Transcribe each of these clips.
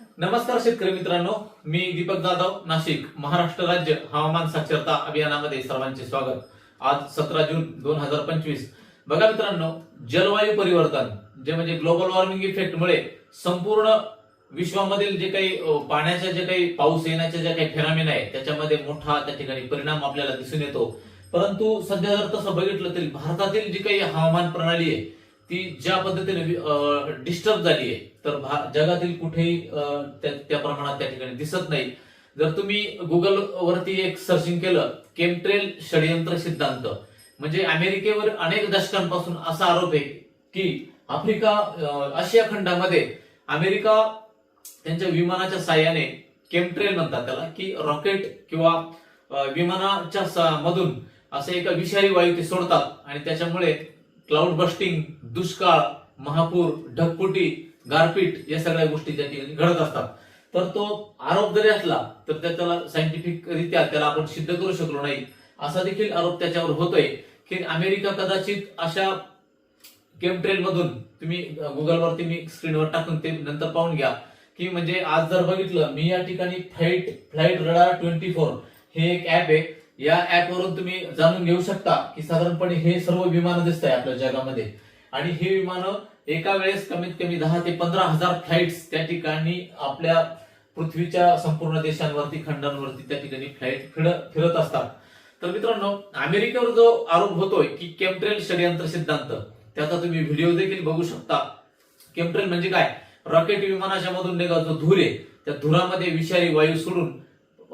नमस्कार शेतकरी मित्रांनो मी दीपक जाधव नाशिक महाराष्ट्र राज्य हवामान साक्षरता अभियानामध्ये सर्वांचे स्वागत. आज सतरा जून दोन हजार पंचवीस. बघा मित्रांनो जलवायू परिवर्तन जे म्हणजे ग्लोबल वॉर्मिंग इफेक्टमुळे संपूर्ण विश्वामधील जे काही पाण्याच्या जे काही पाऊस येण्याचे जे काही फेरामिन आहे त्याच्यामध्ये मोठा त्या ठिकाणी परिणाम आपल्याला दिसून येतो. परंतु सध्या जर तसं बघितलं तरी भारतातील जी काही हवामान प्रणाली आहे ती ज्या पद्धतीने डिस्टर्ब झाली आहे तर भा- जगातील कुठेही त्या त्या प्रमाणात त्या ठिकाणी दिसत नाही. जर तुम्ही गुगल वरती एक सर्चिंग केलं केमट्रेल षडयंत्र सिद्धांत म्हणजे अमेरिकेवर अनेक दशकांपासून असा आरोप आहे की आफ्रिका आशिया खंडामध्ये अमेरिका त्यांच्या विमानाच्या साह्याने केमट्रेल म्हणतात त्याला की रॉकेट किंवा विमानाच्या मधून असं एका विषारी वायू ते सोडतात आणि त्याच्यामुळे क्लाउड बस्टिंग दुष्काळ महापूर ढगफुटी गारपीट या सगळ्या गोष्टी त्या ठिकाणी घडत असतात. तर तो आरोप जरी असला तर त्याला सायंटिफिक रित्या त्याला आपण सिद्ध करू शकलो नाही. असा देखील आरोप त्याच्यावर होतोय की अमेरिका कदाचित अशा केमट्रेल मधून तुम्ही गुगलवरती मी स्क्रीनवर टाकून ते नंतर पाहून घ्या की म्हणजे आज जर बघितलं मी या ठिकाणी flight flight radar twenty four हे एक ऍप आहे या ऍप वरून तुम्ही जाणून घेऊ शकता की साधारणपणे हे सर्व विमानं दिसत आहे आपल्या जगामध्ये. आणि हे विमानं एका वेळेस कमीत कमी दहा ते पंधरा हजार फ्लाईट्स त्या ठिकाणी आपल्या पृथ्वीच्या संपूर्ण देशांवरती खंडांवरती त्या ठिकाणी फ्लाईट फिरत असतात. तर मित्रांनो अमेरिकेवर जो आरोप होतोय की केमट्रेल षडयंत्र सिद्धांत त्याचा तुम्ही व्हिडिओ देखील बघू शकता. केमट्रेल म्हणजे काय? रॉकेट विमानाच्या मधून निघा जो धूर. आहे त्या धुरामध्ये विषारी वायू सोडून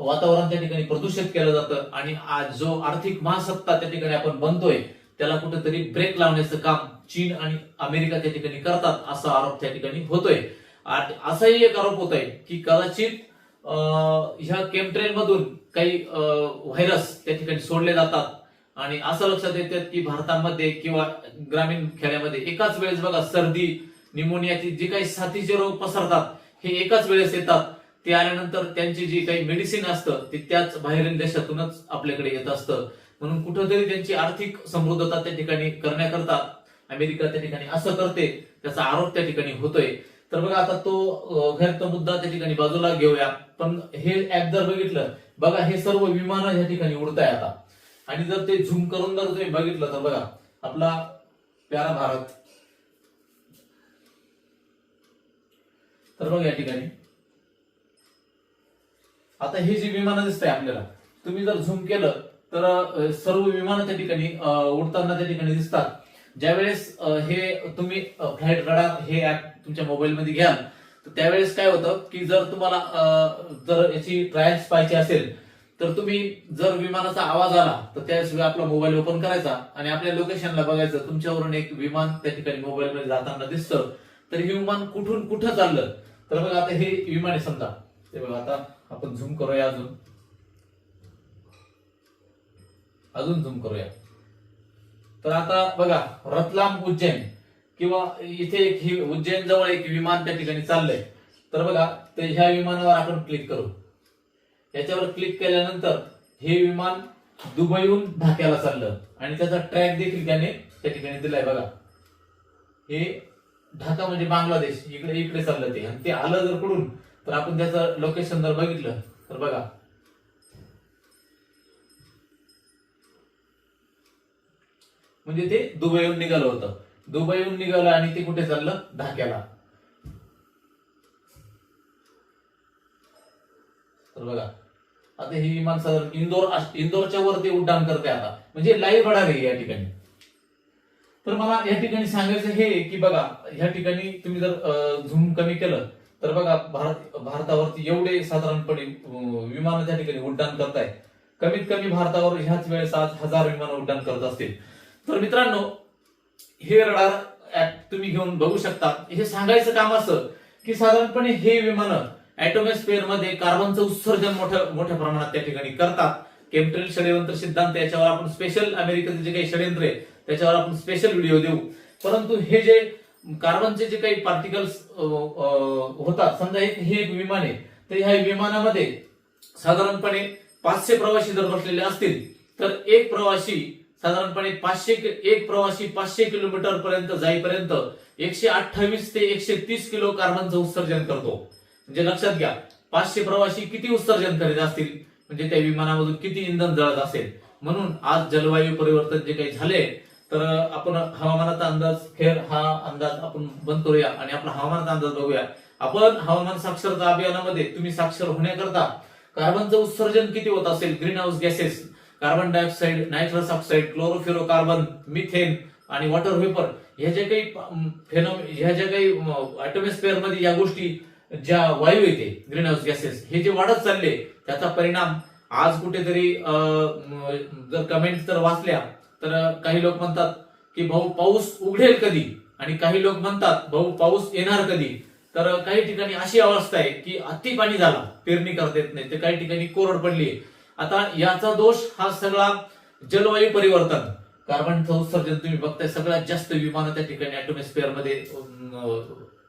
वातावरण त्या ठिकाणी प्रदूषित केलं जातं आणि आज जो आर्थिक महासत्ता त्या ठिकाणी आपण बनतोय त्याला कुठेतरी ब्रेक लावण्याचं काम चीन आणि अमेरिका त्या ठिकाणी करतात असा आरोप त्या ठिकाणी होतोय. असाही एक आरोप होत आहे की कदाचित ह्या केमट्रेन मधून काही व्हायरस त्या ठिकाणी सोडले जातात. आणि असं लक्षात येतं की भारतामध्ये किंवा ग्रामीण खेड्यामध्ये एकाच वेळेस बघा सर्दी निमोनियाची जे काही साथीचे रोग पसरतात हे एकाच वेळेस येतात. ते आल्यानंतर त्यांची जी काही मेडिसिन असतं ते त्याच बाहेरील देशातूनच आपल्याकडे येत असतं. म्हणून कुठंतरी त्यांची आर्थिक समृद्धता त्या ठिकाणी करण्याकरता अमेरिका त्या ठिकाणी असं करते त्याचा आरोप त्या ठिकाणी होतोय. तर बघा आता तो घरचा मुद्दा त्या ठिकाणी बाजूला घेऊया. पण हे ऍप जर बघितलं बघा हे सर्व विमानं या ठिकाणी उडताय आता. आणि जर ते झूम करून जर तुम्ही बघितलं तर बघा आपला प्यारा भारत. तर बघा या ठिकाणी. आता हे जी विमानं दिसत आहे आपल्याला तुम्ही जर झूम केलं तर सर्व विमानं त्या ठिकाणी उडताना त्या ठिकाणी दिसतात. ज्यावेळेस हे तुम्ही फ्लाईट रडार हे ऍप तुमच्या मोबाईलमध्ये घ्याल तर त्यावेळेस काय होतं की जर तुम्हाला जर याची ट्रायल्स पाहिजे असेल तर तुम्ही जर विमानाचा आवाज आला तर त्यावेळेस आपला मोबाईल ओपन करायचा आणि आपल्या लोकेशनला बघायचं. तुमच्यावरून एक विमान त्या ठिकाणी मोबाईलमध्ये जाताना दिसतं. तर हे विमान कुठून कुठं चाललं? तर बघा आता हे विमान आहे समजा. ते बघा आता आपण झूम करूया अजून. अजून झूम करूया. तर आता बघा रतलाम उज्जैन किंवा इथे एक ही उज्जैन जवळ एक विमान त्या ठिकाणी चाललंय. तर बघा ते ह्या विमानावर आपण क्लिक करू. याच्यावर क्लिक केल्यानंतर हे विमान दुबईहून ढाक्याला चाललं. आणि त्याचा ट्रॅक देखील त्याने त्या ठिकाणी दिलाय बघा. हे ढाका म्हणजे बांगलादेश. इकडे इकडे चाललं ते. आणि ते आलं जर कुठून तर आपण त्याचं लोकेशन जर बघितलं तर बघा. म्हणजे ते दुबईहून निघालं होतं. दुबईहून निघालं आणि ते कुठे चाललं? ढाक्याला. तर बघा. आता हे विमान साधारण इंदोर इंदोरच्या वरती उड्डाण करते आता. म्हणजे लाईव्ह रडार आहे या ठिकाणी. तर मला या ठिकाणी सांगायचं हे की बघा ह्या ठिकाणी तुम्ही जर झूम कमी केलं तर बघा भारत भारतावरती एवढे साधारणपणे विमान विमानं त्या ठिकाणी उड्डाण करताय. कमीत कमी भारतावर ह्याच वेळेस आज हजार विमानं उड्डाण करत असतील. तर मित्रांनो हे रडार ऍप तुम्ही घेऊन बघू शकता. हे सांगायचं काम असं की साधारणपणे हे विमानं ऍटोमॉस्फिअरमध्ये कार्बनचं उत्सर्जन मोठ्या मोठ्या प्रमाणात त्या ठिकाणी करतात. केमट्रेल षडयंत्र सिद्धांत याच्यावर आपण स्पेशल अमेरिकेचे जे काही षडयंत्र आहे त्याच्यावर आपण स्पेशल व्हिडिओ देऊ. परंतु हे जे कार्बनचे जे काही पार्टिकल्स होतात समजा एक हे एक विमान आहे तर ह्या विमानामध्ये साधारणपणे पाचशे प्रवासी जर बसलेले असतील तर एक प्रवासी साधारणपणे पाचशे एक प्रवासी पाचशे किलोमीटर पर्यंत जाईपर्यंत एकशे अठ्ठावीस ते एकशे तीस किलो कार्बनचं उत्सर्जन करतो. म्हणजे लक्षात घ्या पाचशे प्रवासी किती उत्सर्जन करीत असतील? म्हणजे त्या विमानामधून किती इंधन जळत असेल? म्हणून आज जलवायू परिवर्तन जे काही झाले तर आपण हवामानाचा अंदाज खेळ हा अंदाज आपण बंद करूया आणि आपला हवामानाचा अंदाज बघूया. आपण हवामान साक्षरता अभियानामध्ये तुम्ही साक्षर होण्याकरता कार्बनचं उत्सर्जन किती होत असेल? Greenhouse gases carbon dioxide nitrous oxide chlorofluorocarbon methane आणि वॉटर वेपर ह्या ज्या काही फेनो ह्या ज्या काही ऍटमॉस्फिअरमध्ये या गोष्टी ज्या वायू येते ग्रीन हाऊस गॅसेस हे जे वाढत चालले त्याचा परिणाम आज कुठेतरी जर कमेंट तर वाचल्या तर काही लोक म्हणतात की भाऊ पाऊस उघडेल कधी? आणि काही लोक म्हणतात भाऊ पाऊस येणार कधी? तर काही ठिकाणी अशी अवस्था आहे की अति पाणी झाला पेरणी करता येत नाही तर काही ठिकाणी कोरड पडली आता याचा दोष हा सगळा जलवायू परिवर्तन कार्बनचं उत्सर्जन तुम्ही बघताय सगळ्यात जास्त विमानं त्या ठिकाणी ऍटॉमिस्फिअरमध्ये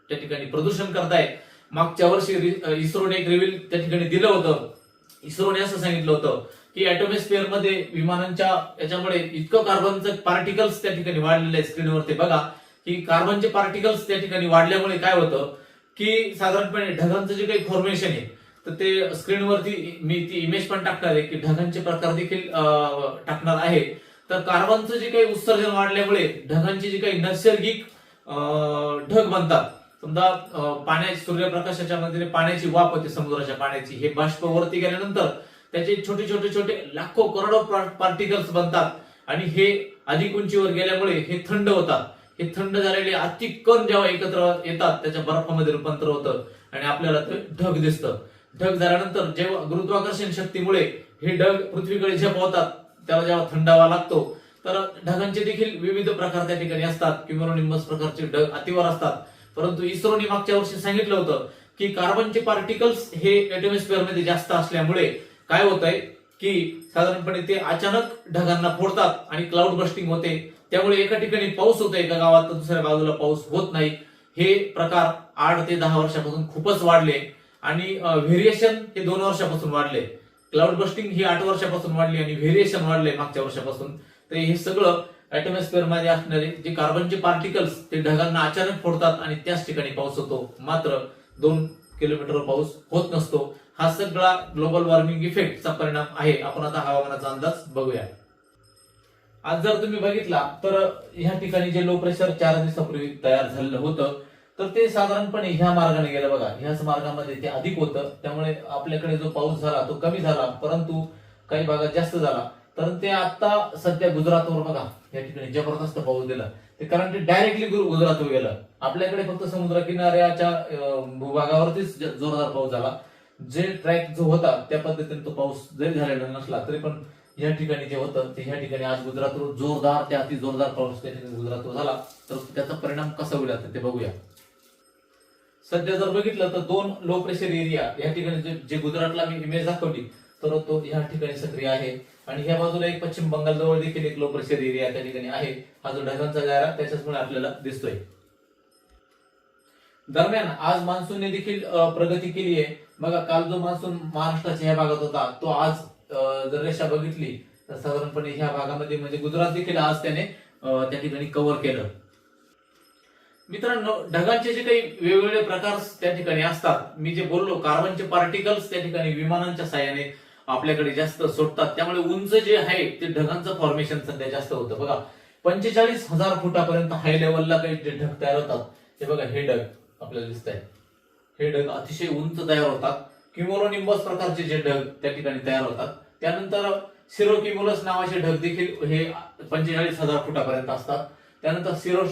त्या ठिकाणी प्रदूषण करताय. मागच्या वर्षी इस्रोने एक रिव्हिल त्या ठिकाणी दिलं होतं. इस्रोने असं सांगितलं होतं की ऍटॉमिस्फिअरमध्ये विमानांच्या याच्यामुळे इतकं कार्बनचं पार्टिकल्स त्या ठिकाणी वाढलेलं आहे स्क्रीनवरती बघा की कार्बनचे पार्टिकल्स त्या ठिकाणी वाढल्यामुळे काय होतं की साधारणपणे ढगांचं जे काही फॉर्मेशन आहे तर ते स्क्रीनवरती मी ती इमेज पण टाकणार आहे की ढगांचे प्रकार देखील टाकणार आहे. तर कार्बनचं जे काही उत्सर्जन वाढल्यामुळे ढगांची जी काही नैसर्गिक ढग बनतात. समजा पाण्याची पाण्या सूर्यप्रकाशाच्या मध्ये पाण्याची वाफ होते समुद्राच्या पाण्याची. हे बाष्प वरती गेल्यानंतर त्याचे छोटे छोटे छोटे लाखो करोडो पार्टिकल्स बनतात. आणि हे अधिक उंचीवर गेल्यामुळे हे थंड होतात. हे थंड झालेले अति कण जेव्हा एकत्र येतात त्याच्या बर्फामध्ये रूपांतर होतं आणि आपल्याला ते ढग दिसतं. ढग झाल्यानंतर जेव्हा गुरुत्वाकर्षण शक्तीमुळे हे ढग पृथ्वीकडे झेपावतात त्याला जेव्हा थंडावा लागतो तर ढगांचे देखील विविध प्रकार त्या ठिकाणी असतात. किंवा प्रकारचे ढग अतिवर असतात. परंतु इस्रोने मागच्या वर्षी सांगितलं होतं की कार्बनचे पार्टिकल्स हे ऍटॉमिस्फिअरमध्ये जास्त असल्यामुळे काय होत आहे की साधारणपणे ते अचानक ढगांना फोडतात आणि क्लाउड बस्टिंग होते. त्यामुळे एका ठिकाणी पाऊस होतो एका गावात तर दुसऱ्या बाजूला पाऊस होत नाही. हे प्रकार आठ ते दहा वर्षापासून खूपच वाढले आणि व्हेरिएशन हे दोन वर्षापासून वाढले. क्लाउड बस्टिंग ही आठ वर्षापासून वाढली आणि व्हेरिएशन वाढले मागच्या वर्षापासून. तर हे सगळं ऍटमॉस्फिअरमध्ये असणारे जे कार्बनचे पार्टिकल्स ते ढगांना अचानक फोडतात आणि त्याच ठिकाणी पाऊस होतो. मात्र दोन किलोमीटर पाऊस होत नसतो. हा सगळा ग्लोबल वॉर्मिंग इफेक्टचा परिणाम आहे. आपण आता हवामानाचा अंदाज बघूया. आज जर तुम्ही बघितला तर ह्या ठिकाणी जे लो प्रेशर चार दिवसापूर्वी तयार झालेलं होतं तर ते साधारणपणे ह्या मार्गाने गेलं बघा. ह्याच मार्गामध्ये ते अधिक होतं. त्यामुळे आपल्याकडे जो पाऊस झाला तो कमी झाला परंतु काही भागात जास्त झाला. तर ते आता सध्या गुजरातवर बघा या ठिकाणी जबरदस्त पाऊस दिला. ते कारण ते डायरेक्टली गुजरातवर गेलं. आपल्याकडे फक्त समुद्र किनाऱ्याच्या भूभागावरतीच जोरदार पाऊस झाला. जे ट्रॅक जो होता त्या पद्धतीने तो पाऊस जरी झालेला नसला तरी पण या ठिकाणी जे होतं ते ह्या ठिकाणी आज गुजरातवर जोरदार त्या अति जोरदार पाऊस त्या ठिकाणी गुजरातवर झाला. तर त्याचा परिणाम कसा होईल आता ते बघूया. सध्या जर बघितलं तर दोन लो प्रेशर एरिया या ठिकाणी जे- गुजरातला मी इमेज दाखवली तर तो ह्या ठिकाणी सक्रिय आहे. आणि ह्या बाजूला एक पश्चिम बंगाल जवळ देखील एक लो प्रेशर एरिया त्या ठिकाणी आहे. हा जो ढगांचा गारा त्याच्याचमुळे आपल्याला दिसतोय. दरम्यान आज मान्सूनने देखील प्रगती केली आहे. बघा काल जो मान्सून महाराष्ट्राच्या ह्या भागात होता तो आज जर रेषा बघितली तर साधारणपणे ह्या भागामध्ये म्हणजे गुजरात देखील आज त्याने त्या ठिकाणी कव्हर केलं. मित्रांनो ढगांचे जे काही वेगवेगळे प्रकार त्या ठिकाणी असतात मी जे बोललो कार्बनचे पार्टिकल्स त्या ठिकाणी विमानांच्या साह्याने आपल्याकडे जास्त सोडतात. त्यामुळे उंच जे आहे ते ढगांचं फॉर्मेशन सध्या जास्त होतं. बघा पंचेचाळीस हजार फुटापर्यंत हाय लेवलला काही जे ढग तयार होतात हे बघा हे ढग आपल्याला दिसत आहे हे ढग अतिशय उंच तयार होतात. किमोलोनिंबस प्रकारचे जे ढग त्या ठिकाणी तयार होतात. त्यानंतर सिरोक्युमुलस नावाचे ढग देखील हे पंचेचाळीस हजार फुटापर्यंत असतात. त्यानंतर सिरो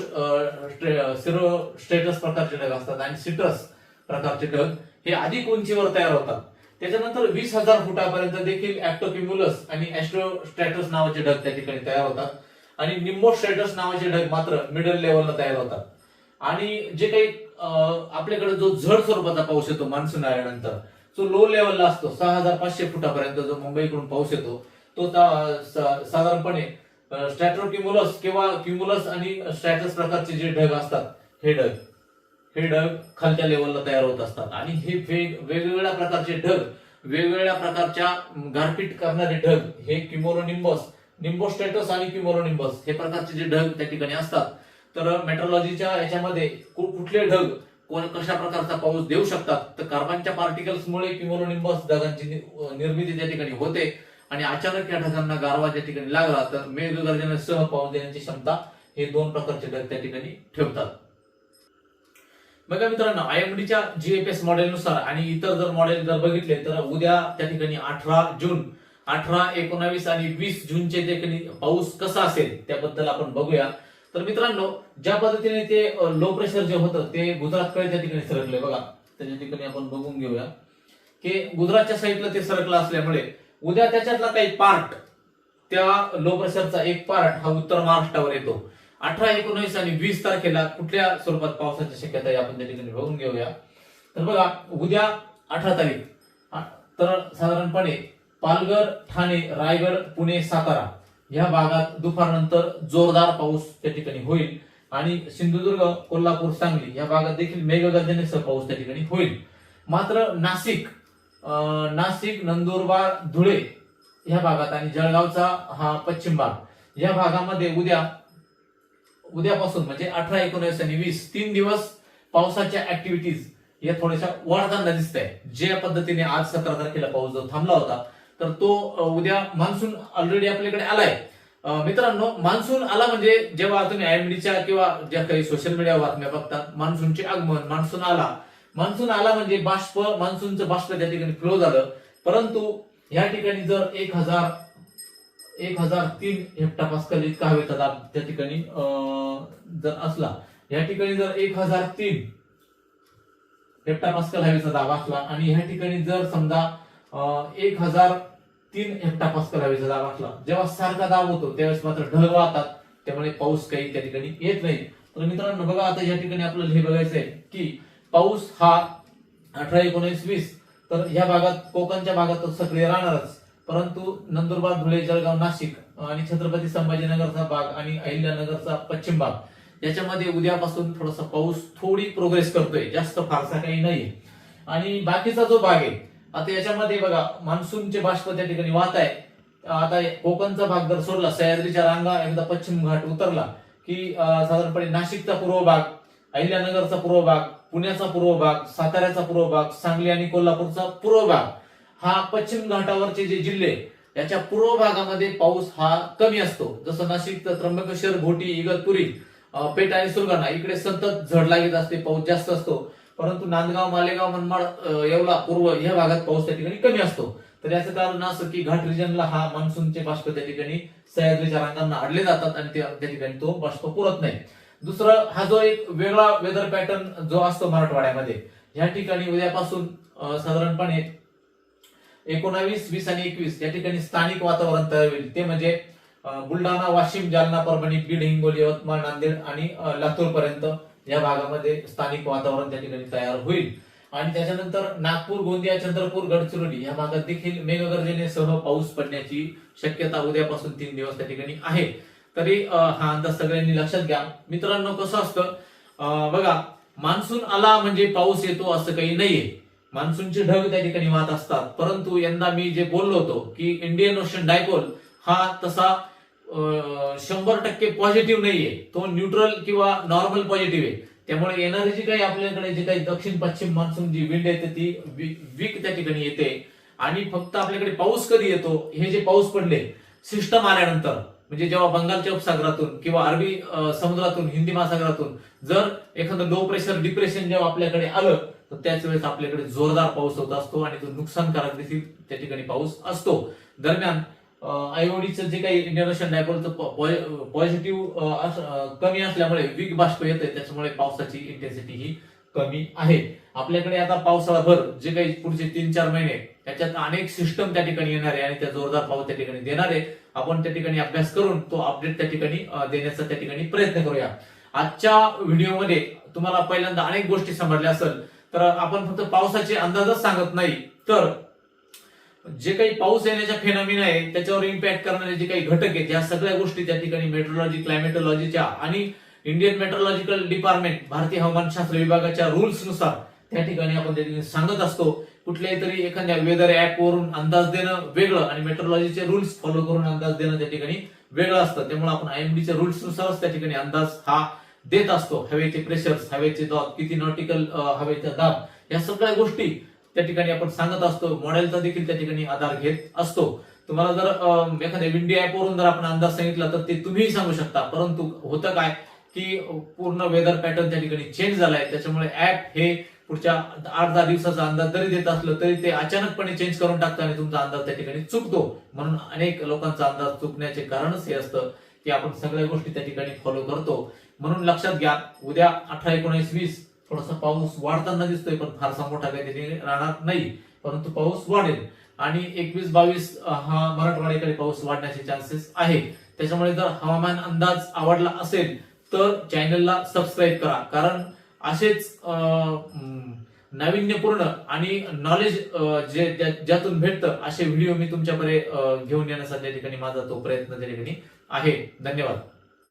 सिरो स्टेटस प्रकारचे ढग असतात आणि सिट्रस प्रकारचे ढग हे अधिक उंचीवर तयार होतात. त्याच्यानंतर वीस हजार फुटापर्यंत देखील ऍक्टोक्युम्युलस आणि ऍस्ट्रोस्ट्रॅटस नावाचे ढग त्या ठिकाणी तयार होतात. आणि निम्बोस्ट्रॅटस नावाचे ढग मात्र मिडल लेवलला तयार होतात. आणि जे काही आपल्याकडे जो जड स्वरूपाचा पाऊस येतो मान्सून आल्यानंतर जो लो लेवलला असतो. सहा हजार पाचशे फुटापर्यंत जो मुंबईकडून पाऊस येतो तो ता- साधारणपणे स्ट्रॅट्रोक्युमुलस किंवा क्युमुलस आणि स्ट्रॅटस प्रकारचे जे ढग असतात हे ढग हे ढग खालच्या लेवलला तयार होत असतात. आणि हे वेगवेगळ्या प्रकारचे ढग वेगवेगळ्या प्रकारच्या गारपीट करणारे ढग हे क्युमोरोनिंबस निंबोस्टेटस आणि क्युमोरोनिंबस हे प्रकारचे जे ढग त्या ठिकाणी असतात तर मेट्रोलॉजीच्या याच्यामध्ये कुठले ढग कोण कशा प्रकारचा पाऊस देऊ शकतात? तर कार्बनच्या पार्टिकल्समुळे किंवा ढगांची निर्मिती त्या ठिकाणी होते आणि अचानक या ढगांना गारवा त्या ठिकाणी लागला तर मेघगर्जनेसह पाऊस देण्याची क्षमता हे दोन प्रकारचे ढग त्या ठिकाणी ठेवतात. मग मित्रांनो आयएमडीच्या जीएफएस मॉडेलनुसार आणि इतर जर मॉडेल जर बघितले तर उद्या त्या ठिकाणी अठरा जून अठरा एकोणावीस आणि वीस जूनचे त्या ठिकाणी पाऊस कसा असेल त्याबद्दल आपण बघूया. तर मित्रांनो ज्या पद्धतीने ते लो प्रेशर जे होतं ते गुजरातकडे त्या ठिकाणी सरकले बघा. त्याच्या ठिकाणी आपण बघून घेऊया. की गुजरातच्या साईडला ते सरकलं असल्यामुळे उद्या त्याच्यातला काही पार्ट त्या लो प्रेशरचा एक पार्ट हा उत्तर महाराष्ट्रावर येतो. अठरा एकोणीस आणि वीस तारखेला कुठल्या स्वरूपात पावसाची शक्यता आहे आपण त्या ठिकाणी बघून घेऊया. तर बघा उद्या अठरा तारीख. तर साधारणपणे पालघर ठाणे रायगड पुणे सातारा. या भागात दुपारनंतर जोरदार पाऊस त्या ठिकाणी होईल. आणि सिंधुदुर्ग कोल्हापूर सांगली या भागात देखील मेघगर्जनेसह पाऊस त्या ठिकाणी होईल. मात्र नाशिक नाशिक नंदुरबार धुळे या भागात आणि जळगावचा हा पश्चिम भाग या भागामध्ये उद्या उद्यापासून म्हणजे अठरा एकोणीस आणि वीस तीन दिवस पावसाच्या ऍक्टिव्हिटीज या थोड्याशा वाढताना दिसत आहे ज्या पद्धतीने आज सतरा तारखेला पाऊस जो थांबला होता तर तो उद्या मान्सून ऑलरेडी आपल्याकडे आलाय. मित्रांनो मान्सून आला म्हणजे जेव्हा तुम्ही आयएमडीच्या किंवा ज्या काही सोशल मीडिया बातम्या बघतात मान्सूनचे आगमन मान्सून आला. मान्सून आला म्हणजे बाष्प मान्सूनचं बाष्प त्या ठिकाणी फ्लो झालं. परंतु या ठिकाणी जर एक हजार एक हजार तीन हेक्टापास्कल इतका हवेचा दाब त्या ठिकाणी अं, जर असला या ठिकाणी जर एक हजार तीन हेक्टापास्कल हवेचा दाब असला आणि ह्या ठिकाणी जर समजा एक हजार तीन हेक्टापास्कल हवेचा दाब असला जेव्हा सारखा दाब होतो त्यावेळेस मात्र ढग वाहतात. त्यामुळे पाऊस काही त्या ठिकाणी येत नाही. तर मित्रांनो बघा आता या ठिकाणी आपल्याला हे बघायचं आहे की पाऊस हा अठरा एकोणीस वीस तर ह्या भागात कोकणच्या भागात तो सक्रिय राहणारच. परंतु नंदुरबार धुळे जळगाव नाशिक आणि छत्रपती संभाजीनगरचा भाग आणि अहिल्यानगरचा पश्चिम भाग याच्यामध्ये उद्यापासून थोडासा पाऊस थोडी प्रोग्रेस करतोय. जास्त फारसा काही नाही आणि बाकीचा जो भाग आहे आता याच्यामध्ये बघा मान्सूनचे बाष्प त्या ठिकाणी वाहत आहे. आता कोकणचा भाग जर सोडला सह्याद्रीच्या रांगा एकदा पश्चिम घाट उतरला की साधारणपणे नाशिकचा पूर्व भाग अहिल्यानगरचा पूर्व भाग पुण्याचा पूर्व भाग साताऱ्याचा पूर्व भाग सांगली आणि कोल्हापूरचा पूर्व भाग हा पश्चिम घाटावरचे जे जिल्हे याच्या पूर्व भागामध्ये पाऊस हा कमी असतो. जसं नाशिक त्र्यंबकेश्वर घोटी इगतपुरी पेठ आणि सुरगाणा इकडे सतत झड लागत असते पाऊस जास्त असतो. परंतु नांदगाव मालेगाव मनमाड येवला पूर्व या भागात पाऊस त्या ठिकाणी कमी असतो. तर याचं कारण असं की घाट रिजनला हा मान्सूनचे बाष्प त्या ठिकाणी सह्याद्रीच्या रांगांना अडले जातात आणि त्या ठिकाणी तो बाष्प पुरत नाही. दुसरं हा जो एक वेगळा वेदर पॅटर्न जो असतो मराठवाड्यामध्ये या ठिकाणी उद्यापासून साधारणपणे एकोणावीस वीस आणि एकवीस या ठिकाणी स्थानिक वातावरण तयार होईल. ते म्हणजे बुलढाणा वाशिम जालना परभणी बीड हिंगोली यवतमाळ नांदेड आणि लातूर पर्यंत या भागामध्ये स्थानिक वातावरण त्या ठिकाणी तयार होईल. आणि त्याच्यानंतर नागपूर गोंदिया चंद्रपूर गडचिरोली या भागात देखील मेघगर्जनेसह पाऊस पडण्याची शक्यता उद्यापासून तीन दिवस त्या ठिकाणी आहे. तरी हा अंदाज सगळ्यांनी लक्षात घ्या. मित्रांनो कसं असतं बघा मान्सून आला म्हणजे पाऊस येतो असं काही नाहीये. मान्सूनचे ढग त्या ठिकाणी वाहत असतात. परंतु यंदा मी जे बोललो होतो की इंडियन ओशन डायपोल हा तसा शंभर टक्के पॉझिटिव्ह नाहीये. तो न्यूट्रल किंवा नॉर्मल पॉझिटिव्ह आहे. त्यामुळे येणारी जी काही आपल्याकडे जी काही दक्षिण पश्चिम मान्सून जी विंड येते ती वीक त्या ठिकाणी येते. आणि फक्त आपल्याकडे पाऊस कधी येतो हे जे पाऊस पडले सिस्टम आल्यानंतर म्हणजे जेव्हा बंगालच्या उपसागरातून किंवा अरबी समुद्रातून हिंदी महासागरातून जर एखादं लो प्रेशर डिप्रेशन जेव्हा आपल्याकडे आलं तर त्याच वेळेस आपल्याकडे जोरदार पाऊस होत असतो आणि तो नुकसानकारक देखील त्या ठिकाणी पाऊस असतो. दरम्यान आयओडीचं जे काही इंडियन डायपोलचं पॉझिटिव्ह कमी असल्यामुळे वीक बाष्प येते त्याच्यामुळे पावसाची इंटेन्सिटी ही कमी आहे. आपल्याकडे आता पावसाळाभर जे काही पुढचे तीन चार महिने त्याच्यात अनेक सिस्टम त्या ठिकाणी येणार आहे आणि त्या जोरदार पाऊस त्या ठिकाणी देणार आहे. आपण त्या ठिकाणी अभ्यास करून तो अपडेट त्या ठिकाणी देण्याचा त्या ठिकाणी प्रयत्न करूया. आजच्या व्हिडिओमध्ये तुम्हाला पहिल्यांदा अनेक गोष्टी समजल्या असेल तर आपण फक्त पावसाचे अंदाजच सांगत नाही तर जे काही पाऊस येण्याच्या फेनॉमिना आहे त्याच्यावर इम्पॅक्ट करणारे जे काही घटक आहेत या सगळ्या गोष्टी त्या ठिकाणी मेट्रोलॉजी क्लायमेटोलॉजीच्या आणि इंडियन मेट्रोलॉजिकल डिपार्टमेंट भारतीय हवामानशास्त्र विभागाच्या रुल्सनुसार त्या ठिकाणी आपण त्या सांगत असतो. कुठल्याही तरी एखाद्या वेदर ऍप वरून अंदाज देणं वेगळं आणि मेट्रोलॉजीचे रुल्स फॉलो करून अंदाज देणं त्या ठिकाणी वेगळं असतं. त्यामुळे आपण आयएमडीच्या रुल्स नुसारच त्या ठिकाणी अंदाज हा देत असतो. हवेचे प्रेशर्स हवेचे दाब किती नॉटिकल हवेचा दाब या सगळ्या गोष्टी त्या ठिकाणी आपण सांगत असतो मॉडेलचा देखील त्या ठिकाणी आधार घेत असतो. तुम्हाला जर एखाद्या विंडी ऍपवरून जर आपण अंदाज सांगितला तर ते तुम्हीही सांगू शकता. परंतु होतं काय की पूर्ण वेदर पॅटर्न त्या ठिकाणी चेंज झालाय. त्याच्यामुळे ऍप हे पुढच्या आठ दहा दिवसाचा अंदाज जरी देत असलं तरी ते अचानकपणे चेंज करून टाकतं आणि तुमचा अंदाज त्या ठिकाणी चुकतो. म्हणून अनेक लोकांचा अंदाज चुकण्याचे कारणच हे असतं की आपण सगळ्या गोष्टी त्या ठिकाणी फॉलो करतो. म्हणून लक्षात घ्या उद्या अठरा एकोणीस वीस थोडासा पाऊस वाढताना दिसतोय पण फारसा मोठा काही त्याची राहणार नाही. परंतु पाऊस वाढेल. आणि एकवीस बावीस हा मराठवाड्याकडे पाऊस वाढण्याचे चान्सेस आहे त्याच्यामुळे जर हवामान अंदाज आवडला असेल तर चॅनलला सबस्क्राईब करा. कारण असेच अं, नाविन्यपूर्ण आणि नॉलेज जे ज्यातून भेटतं असे व्हिडिओ मी तुमच्याकडे घेऊन येण्यासाठी त्या ठिकाणी माझा तो प्रयत्न त्या ठिकाणी आहे. धन्यवाद.